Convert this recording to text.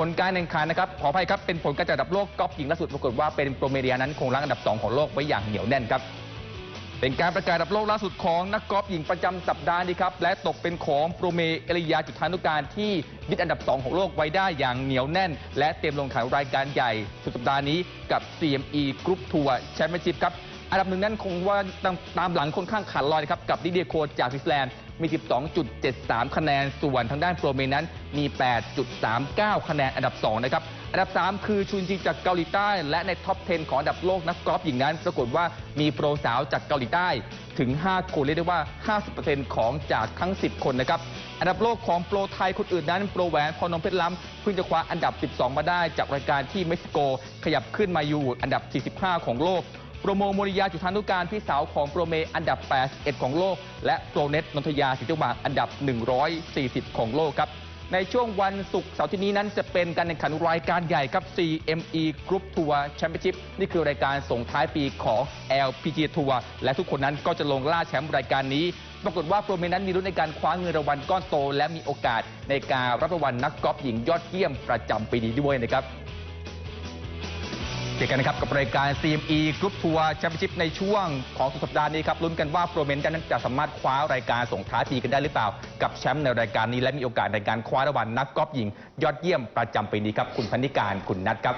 ผลการแข่งขันนะครับขออภัยครับเป็นผลการจัดอันดับโลกกอล์ฟหญิงล่าสุดปรากฏว่าเป็นโปรเมเดียนั้นคงรั้งอันดับ 2 ของโลกไว้อย่างเหนียวแน่นครับเป็นการประกาศอันดับโลกล่าสุดของนักกอล์ฟหญิงประจำสัปดาห์นี้ครับและตกเป็นของโปรเมเอลิยาจุธานุการที่ยึดอันดับ 2 ของโลกไว้ได้อย่างเหนียวแน่น และเตรียมลงแข่งรายการใหญ่สุดสัปดาห์นี้กับ CME Group Tour Championship ครับอันดับหนึ่งนั้นคงว่าตามหลังค่อนข้างขาดลอยครับกับดิเดียโคจากสวิตเซอร์แลนด์ มี 12.73 คะแนน ส่วนทางด้านโปรเมนั้นมี 8.39 คะแนนอันดับ 2 นะครับ อันดับ 3 คือชุนจิจากเกาหลีใต้ และในท็อป 10 ของอันดับโลกนักกอล์ฟหญิงนั้น ปรากฏว่ามีโปรสาวจากเกาหลีใต้ถึง 5 คนเรียกได้ว่า 50%ของจากทั้ง 10 คนนะครับ อันดับโลกของโปรไทยคนอื่นนั้น โปรแหวนพอนมเพชรล้ำเพิ่งจะคว้าอันดับ 12 มาได้จากรายการที่เม็กซิโกขยับขึ้นมาอยู่อันดับ 45 ของโลก โปรโมโมริยาจุธานุการพี่สาวของโปรเมอันดับ 81 ของโลก และโปรเน็ตนนทยาสิทธิวางอันดับ 140 ของโลกครับ ในช่วงวันศุกร์เสาร์ที่นี้นั้นจะเป็นการแข่งขันรายการใหญ่ครับ CME Group Tour Championship นี่คือรายการส่งท้ายปีของ LPG Tour และทุกคนนั้นก็จะลงล่าแชมป์รายการนี้ปรากฏว่าโปรเมนั้นมีรุ่นในการคว้าเงินรางวัลก้อนโต และมีโอกาสในการรับรางวัลนักกอล์ฟหญิงยอดเยี่ยมประจำปีนี้ด้วยนะครับ จอกันนะครับกับรายการ CME กรุ๊ปทัวร์แชมเปี้ยนชิพในช่วงของสุดสัปดาห์นี้ครับลุ้นกันว่าโปรเมนนั้นจะสามารถคว้ารายการส่งท้ายปีกันได้หรือเปล่า กับแชมป์ในรายการนี้และมีโอกาสในการคว้ารางวัลนักกอล์ฟหญิง ยอดเยี่ยมประจำปีนี้ครับคุณพันนิการคุณนัทครับ